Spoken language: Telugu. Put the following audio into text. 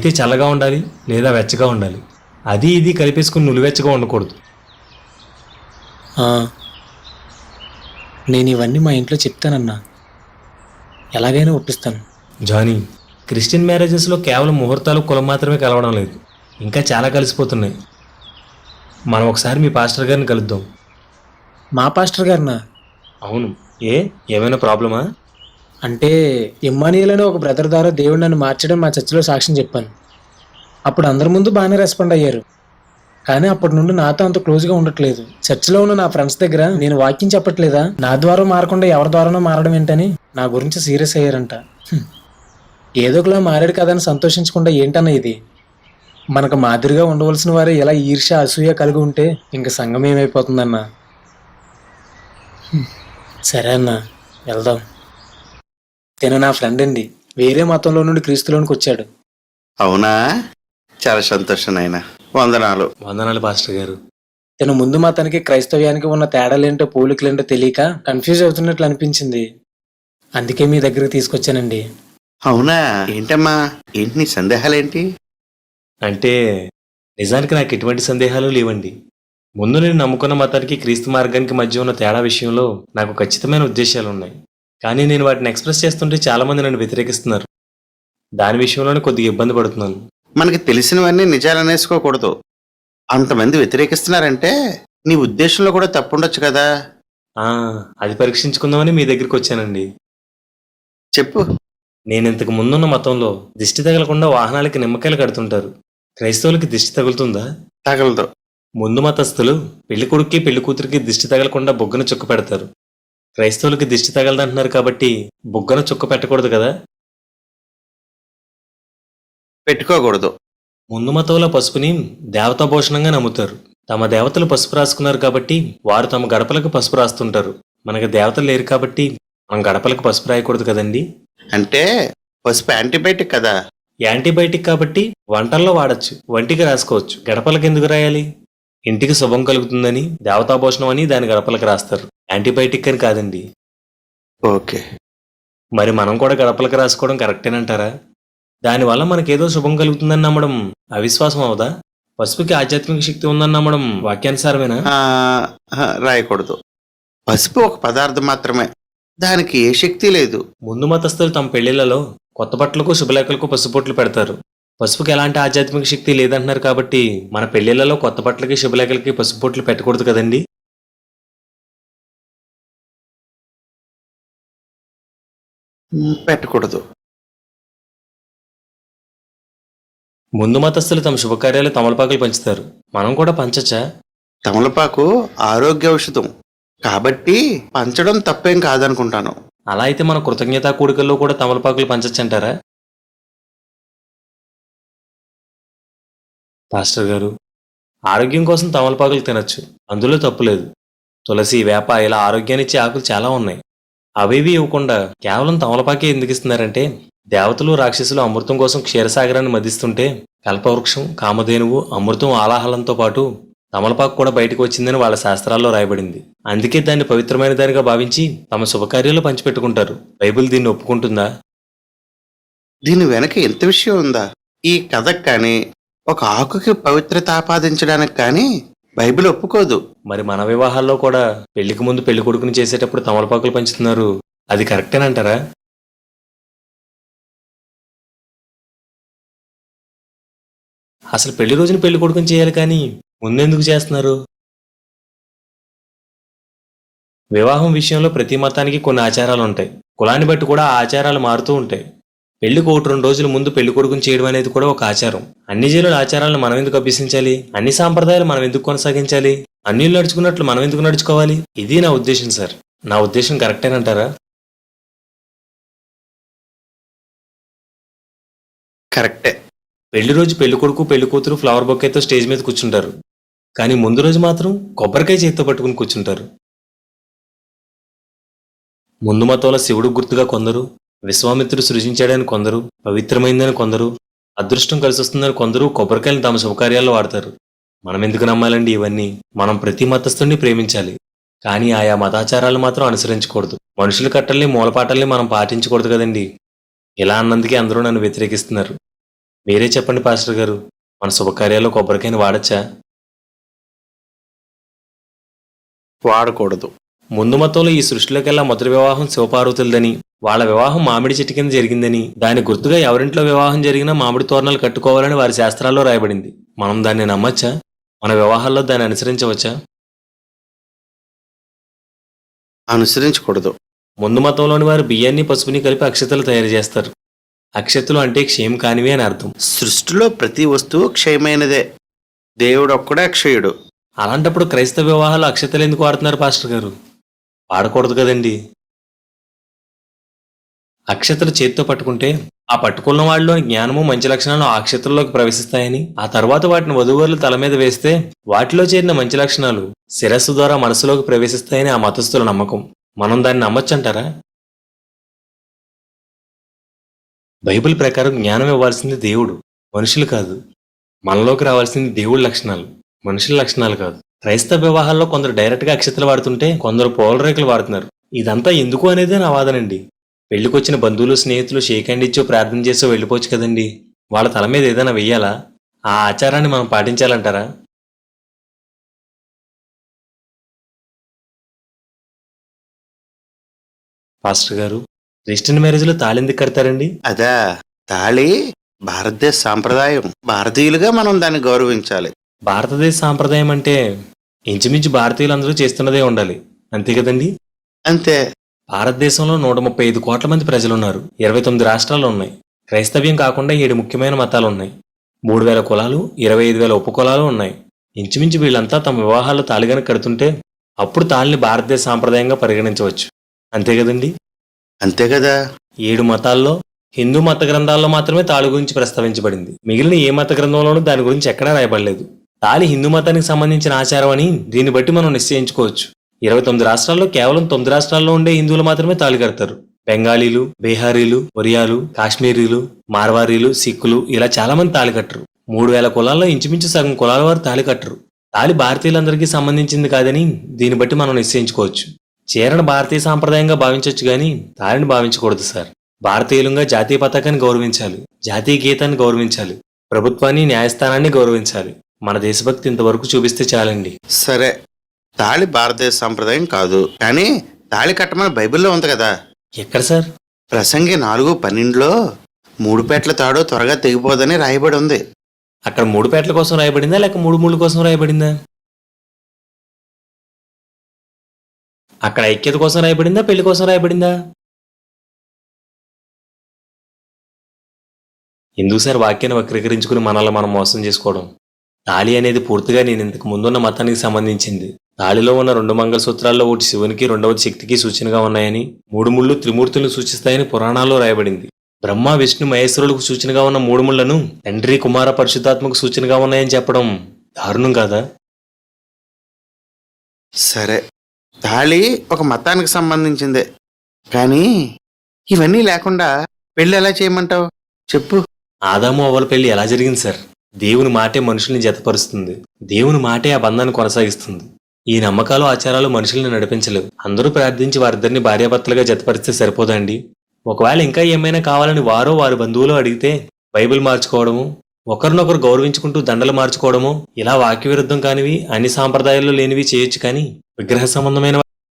అయితే చల్లగా ఉండాలి లేదా వెచ్చగా ఉండాలి. అది ఇది కలిపేసుకుని నులివెచ్చగా ఉండకూడదు. నేను ఇవన్నీ మా ఇంట్లో చెప్తానన్నా. ఎలాగైనా ఒప్పిస్తాను. జానీ క్రిస్టియన్ మ్యారేజెస్లో కేవలం ముహూర్తాలు కులం మాత్రమే కలవడం లేదు. ఇంకా చాలా కలిసిపోతున్నాయి. మనం ఒకసారి మీ పాస్టర్ గారిని కలుద్దాం. మా పాస్టర్ గారినా? అవును. ఏ? ఏమైనా ప్రాబ్లమా? అంటే ఇమ్మానియల్ అనే ఒక బ్రదర్ ద్వారా దేవుడు నన్ను మార్చడం మా చర్చిలో సాక్ష్యం చెప్పాను. అప్పుడు అందరి ముందు బాగానే రెస్పాండ్ అయ్యారు. కానీ అప్పటి నుండి నాతో అంత క్లోజ్గా ఉండట్లేదు. చర్చిలో ఉన్న నా ఫ్రెండ్స్ దగ్గర నేను వాక్యం చెప్పట్లేదా? నా ద్వారా మారకుండా ఎవరి ద్వారానో మారడం ఏంటని నా గురించి సీరియస్ అయ్యారంట. ఏదోకలా ఏదో ఒకలా మారాడు కదని అని సంతోషించకుండా ఏంటన్న ఇది? మనకు మాదిరిగా ఉండవలసిన వారే ఎలా ఈర్ష్య అసూయ కలిగి ఉంటే ఇంక సంఘం ఏమైపోతుందన్నా? సరే అన్న వెళ్దాం. తిన నా ఫ్రెండ్ అండి. వేరే మతంలో నుండి క్రీస్తులోనికి వచ్చాడు. అవునా? చాలా సంతోషం నాయన. వందనాలు. వందనాలు పాస్టర్ గారు. తన ముందు మతానికి క్రైస్తవ్యానికి ఉన్న తేడాలేంటో పోలికలేంటో తెలియక కన్ఫ్యూజ్ అవుతున్నట్లు అనిపించింది. అందుకే మీ దగ్గరికి తీసుకొచ్చానండి. అవునా? ఏంటమ్మా? ఏంటి నీ సందేహాలేంటి? అంటే నిజానికి నాకు ఎటువంటి సందేహాలు లేవండి. ముందు నేను నమ్ముకున్న మతానికి క్రీస్తు మార్గానికి మధ్య ఉన్న తేడా విషయంలో నాకు ఖచ్చితమైన ఉద్దేశాలు ఉన్నాయి కానీ నేను వాటిని ఎక్స్ప్రెస్ చేస్తుంటే చాలా మంది నన్ను వ్యతిరేకిస్తున్నారు. దాని విషయంలోనే కొద్దిగా ఇబ్బంది పడుతున్నాను. మనకి తెలిసినవన్నీ నిజాలు అనేసుకోకూడదు. అంతమంది వ్యతిరేకిస్తున్నారంటే నీ ఉద్దేశంలో కూడా తప్పుండొచ్చు కదా. ఆ, అది పరీక్షించుకుందామని మీ దగ్గరికి వచ్చానండి. చెప్పు. నేను ఇంతకు ముందున్న మతంలో దిష్టి తగలకుండా వాహనాలకి నిమ్మకాయలు కడుతుంటారు. క్రైస్తవులకి దిష్టి తగులుతుందా? తగలదు. ముందు మతస్థులు పెళ్ళి కొడుక్కి పెళ్ళి కూతురికి దిష్టి తగలకుండా బొగ్గన చుక్క పెడతారు. క్రైస్తవులకి దిష్టి తగలదంటున్నారు కాబట్టి బొగ్గన చుక్క పెట్టకూడదు కదా? పెట్టుకోకూడదు. ముందు మతంలో పసుపుని దేవతా భూషణంగా నమ్ముతారు. తమ దేవతలు పసుపు రాసుకున్నారు కాబట్టి వారు తమ గడపలకు పసుపు రాస్తుంటారు. మనకి దేవతలు లేరు కాబట్టి మనం గడపలకు పసుపు రాయకూడదు కదండి? అంటే పసుపు యాంటీబయాటిక్ కదా? యాంటీబయాటిక్ కాబట్టి వంటల్లో వాడచ్చు వంటికి రాసుకోవచ్చు. గడపలకు ఎందుకు రాయాలి? ఇంటికి శుభం కలుగుతుందని దేవతాభూషణం అని దాని గడపలకు రాస్తారు. యాంటీబయాటిక్ అని కాదండి. ఓకే. మరి మనం కూడా గడపలకు రాసుకోవడం కరెక్టేనంటారా? దానివల్ల మనకేదో శుభం కలుగుతుందని నమ్మడం అవిశ్వాసం అవదా? పసుపుకి ఆధ్యాత్మిక శక్తి ఉందని నమ్మడం వాక్యానుసారమేనా? రాయకూడదు. పసుపు ఒక పదార్థం మాత్రమే. దానికి ఏ శక్తి లేదు. ముందు మతస్థులు తమ పెళ్ళిళ్ళలో కొత్త బట్టలకు శుభలేఖలకు పసుపొట్లు పెడతారు. పసుపుకి ఎలాంటి ఆధ్యాత్మిక శక్తి లేదంటున్నారు కాబట్టి మన పెళ్ళిళ్ళలో కొత్త బట్టలకి శుభలేఖలకి పసుపొట్లు పెట్టకూడదు కదండి? పెట్టకూడదు. ముందు మతస్థులు తమ శుభకార్యాలు తమలపాకులు పంచుతారు. మనం కూడా పంచచ్చా? తమలపాకు ఆరోగ్య ఔషధం. కాబట్టి పంచడం తప్పేం కాదనుకుంటాను. అలా అయితే మన కృతజ్ఞతా కూడికల్లో కూడా తమలపాకులు పంచచ్చంటారా? పాస్టర్ గారు ఆరోగ్యం కోసం తమలపాకులు తినొచ్చు. అందులో తప్పు లేదు. తులసి వేప ఇలా ఆరోగ్యాన్నిచ్చే ఆకులు చాలా ఉన్నాయి. అవేవి ఇవ్వకుండా కేవలం తమలపాకే ఎందుకు ఇస్తున్నారంటే దేవతలు రాక్షసులు అమృతం కోసం క్షీరసాగరాన్ని మదిస్తుంటే కల్పవృక్షం కామధేనువు అమృతం ఆలాహలంతో పాటు తమలపాకు కూడా బయటకు వచ్చిందని వాళ్ళ శాస్త్రాల్లో రాయబడింది. అందుకే దాన్ని పవిత్రమైన దానిగా భావించి తమ శుభకార్యాలు పంచిపెట్టుకుంటారు. బైబిల్ దీన్ని ఒప్పుకుంటుందా? దీని వెనక ఎంత విషయం ఉందా? ఈ కథకు కానీ ఒక ఆకుకి పవిత్రత ఆపాదించడానికి కానీ బైబిల్ ఒప్పుకోదు. మరి మన వివాహాల్లో కూడా పెళ్ళికి ముందు పెళ్ళి కొడుకుని చేసేటప్పుడు తమలపాకులు పంచుతున్నారు. అది కరెక్టేనంటారా అసలు పెళ్ళి రోజున పెళ్ళి కొడుకుని చేయాలి కానీ ముందెందుకు చేస్తున్నారు? వివాహం విషయంలో ప్రతి మతానికి కొన్ని ఆచారాలు ఉంటాయి. కులాన్ని బట్టి కూడా ఆ ఆచారాలు మారుతూ ఉంటాయి. పెళ్ళికి ఒకటి రెండు రోజుల ముందు పెళ్ళి కొడుకుని చేయడం అనేది కూడా ఒక ఆచారం. అన్ని జీవుల ఆచారాలను మనం ఎందుకు అభ్యసించాలి? అన్ని సాంప్రదాయాలు మనం ఎందుకు కొనసాగించాలి? అన్ని నడుచుకున్నట్లు మనం ఎందుకు నడుచుకోవాలి? ఇది నా ఉద్దేశం సార్. నా ఉద్దేశం కరెక్టేనంటారా కరెక్టే పెళ్ళి రోజు పెళ్ళి కొడుకు పెళ్ళి కూతురు ఫ్లవర్ బొకేతో స్టేజ్ మీద కూర్చుంటారు. కానీ ముందు రోజు మాత్రం కొబ్బరికాయ చేతితో పట్టుకుని కూర్చుంటారు. ముందు మతంలో శివుడు గుర్తుగా కొందరు విశ్వామిత్రుడు సృజించాడని కొందరు పవిత్రమైందని కొందరు అదృష్టం కలిసి వస్తుందని కొందరు కొబ్బరికాయలను తమ శుభకార్యాల్లో వాడతారు. మనం ఎందుకు నమ్మాలండి ఇవన్నీ? మనం ప్రతి మతస్థుడిని ప్రేమించాలి. కానీ ఆయా మతాచారాలు మాత్రం అనుసరించకూడదు. మనుషుల కట్టల్ని మూలపాటల్ని మనం పాటించకూడదు కదండి. ఇలా అన్నందుకే అందరూ నన్ను వ్యతిరేకిస్తున్నారు. మీరే చెప్పండి పాస్టర్ గారు మన శుభకార్యాల్లో కొబ్బరికాయని వాడచ్చా? వాడకూడదు. ముందు మతంలో ఈ సృష్టిలోకెల్లా మొదటి వివాహం శివపార్వతులదని వాళ్ళ వివాహం మామిడి చెట్టు కింద జరిగిందని దాని గుర్తుగా ఎవరింట్లో వివాహం జరిగినా మామిడి తోరణాలు కట్టుకోవాలని వారి శాస్త్రాల్లో రాయబడింది. మనం దాన్ని నమ్మచ్చా? మన వివాహాల్లో దాన్ని అనుసరించవచ్చా? అనుసరించకూడదు. ముందు మతంలోని వారు బియ్యాన్ని పసుపుని కలిపి అక్షతలు తయారు చేస్తారు. అక్షతలు అంటే క్షేమ్ కానివి అని అర్థం. సృష్టిలో ప్రతి వస్తువు క్షయమైనదే దేవుడు ఒక్కడే అక్షయుడు. అలాంటప్పుడు క్రైస్తవ వివాహాలు అక్షతలు ఎందుకు వాడుతున్నారు పాస్టర్ గారు? వాడకూడదు కదండి. అక్షతలు చేతితో పట్టుకుంటే ఆ పట్టుకున్న వాళ్ళలోని జ్ఞానము మంచి లక్షణాలు ఆ అక్షతల్లోకి ప్రవేశిస్తాయని ఆ తర్వాత వాటిని వధువరులు తల మీద వేస్తే వాటిలో చేరిన మంచి లక్షణాలు శిరస్సు ద్వారా మనసులోకి ప్రవేశిస్తాయని ఆ మతస్థుల నమ్మకం. మనం దాన్ని నమ్మొచ్చంటారా? బైబిల్ ప్రకారం జ్ఞానం ఇవ్వాల్సింది దేవుడు మనుషులు కాదు. మనలోకి రావాల్సింది దేవుడి లక్షణాలు మనుషుల లక్షణాలు కాదు. క్రైస్తవ వివాహాల్లో కొందరు డైరెక్ట్గా అక్షతలు వాడుతుంటే కొందరు పోలరేకులు వాడుతున్నారు. ఇదంతా ఎందుకు అనేదే నా వాదనండి పెళ్ళికొచ్చిన బంధువులు స్నేహితులు షేక్ హ్యాండ్ ఇచ్చో ప్రార్థన చేసో వెళ్ళిపోవచ్చు కదండి. వాళ్ళ తల మీద ఏదైనా వెయ్యాలా? ఆ ఆచారాన్ని మనం పాటించాలంటారా? పాస్టర్ గారు క్రిస్టియన్ మ్యారేజ్లో తాళెందుకు కడతారండి? అదా తాళి భారతదేశ సాంప్రదాయం. భారతీయులుగా మనం దాన్ని గౌరవించాలి. భారతదేశ సాంప్రదాయం అంటే ఇంచుమించు భారతీయులందరూ చేస్తున్నదే ఉండాలి. అంతే కదండి? అంతే. భారతదేశంలో నూట ముప్పై ఐదు కోట్ల మంది ప్రజలున్నారు. ఇరవై తొమ్మిది రాష్ట్రాలు ఉన్నాయి. క్రైస్తవ్యం కాకుండా ఏడు ముఖ్యమైన మతాలు ఉన్నాయి. మూడు వేల కులాలు ఇరవై ఐదు వేల ఉపకులాలు ఉన్నాయి. ఇంచుమించు వీళ్ళంతా తమ వివాహాల్లో తాళిగన కడుతుంటే అప్పుడు తాళిని భారతదేశ సాంప్రదాయంగా పరిగణించవచ్చు. అంతే కదండి? అంతే కదా? ఏడు మతాల్లో హిందూ మత గ్రంథాల్లో మాత్రమే తాళి గురించి ప్రస్తావించబడింది. మిగిలిన ఏ మత గ్రంథంలోనూ దాని గురించి ఎక్కడా రాయబడలేదు. తాళి హిందూ మతానికి సంబంధించిన ఆచారం అని దీన్ని బట్టి మనం నిశ్చయించుకోవచ్చు. ఇరవై తొమ్మిది రాష్ట్రాల్లో కేవలం తొమ్మిది రాష్ట్రాల్లో ఉండే హిందువులు మాత్రమే తాళి కడతారు. బెంగాలీలు బీహారీలు ఒరియాలు కాశ్మీరీలు మార్వారీలు సిక్కులు ఇలా చాలా మంది తాళి కట్టరు. మూడు వేల కులాల్లో ఇంచుమించు సగం కులాల వారు తాళి కట్టరు. తాళి భారతీయులందరికీ సంబంధించింది కాదని దీన్ని బట్టి మనం నిశ్చయించుకోవచ్చు. చీరను భారతీయ సాంప్రదాయంగా భావించవచ్చు కానీ తాళిని భావించకూడదు సార్. భారతీయులంగా జాతీయ పతాకాన్ని గౌరవించాలి. జాతీయ గీతాన్ని గౌరవించాలి. ప్రభుత్వాన్ని న్యాయస్థానాన్ని గౌరవించాలి. మన దేశభక్తి ఇంతవరకు చూపిస్తే చాలండి. సరే. తాళి భారతదేశ సాంప్రదాయం కాదు. కానీ తాళి కట్టమని బైబిల్లో ఉంది కదా. ఎక్కడ సార్? ప్రసంగి నాలుగు పన్నెండులో మూడు పేట్ల తాడు త్వరగా తెగిపోదని రాయబడి ఉంది. అక్కడ మూడు పేటల కోసం రాయబడిందా? లేక మూడు మూడు కోసం రాయబడిందా? అక్కడ ఐక్యత కోసం రాయబడిందా? పెళ్ళి కోసం రాయబడిందా? ఎందుకు సార్ వాక్యాన్ని వక్రీకరించుకుని మనల్ని మనం మోసం చేసుకోవడం? తాళి అనేది పూర్తిగా నేను ఇంతకు ముందున్న మతానికి సంబంధించింది. తాళిలో ఉన్న రెండు మంగళసూత్రాల్లో ఒకటి శివునికి రెండవది శక్తికి సూచనగా ఉన్నాయని మూడు ముళ్ళు త్రిమూర్తులను సూచిస్తాయని పురాణాల్లో రాయబడింది. బ్రహ్మ విష్ణు మహేశ్వరులకు సూచనగా ఉన్న మూడు ముళ్ళను తండ్రి కుమార పరిశుద్ధాత్మకు సూచనగా ఉన్నాయని చెప్పడం దారుణం కాదా? సరే. తాళి ఒక మతానికి సంబంధించిందే. కానీ ఇవన్నీ లేకుండా పెళ్ళి ఎలా చేయమంటావు? చెప్పు. ఆదాము అవ్వల పెళ్ళి ఎలా జరిగింది సార్? దేవుని మాటే మనుషుల్ని జతపరుస్తుంది. దేవుని మాటే ఆ బంధాన్ని కొనసాగిస్తుంది. ఈ నమ్మకాలు ఆచారాలు మనుషుల్ని నడిపించలేవు. అందరూ ప్రార్థించి వారిద్దరిని భార్యాభర్తలుగా జతపరిస్తే సరిపోదండి. ఒకవేళ ఇంకా ఏమైనా కావాలని వారో వారి బంధువులు అడిగితే బైబిల్ మార్చుకోవడము ఒకరినొకరు గౌరవించుకుంటూ దండలు మార్చుకోవడము ఇలా వాక్య విరుద్ధం కానివి అన్ని సాంప్రదాయాల్లో లేనివి చేయొచ్చు కానీ విగ్రహ సంబంధమైన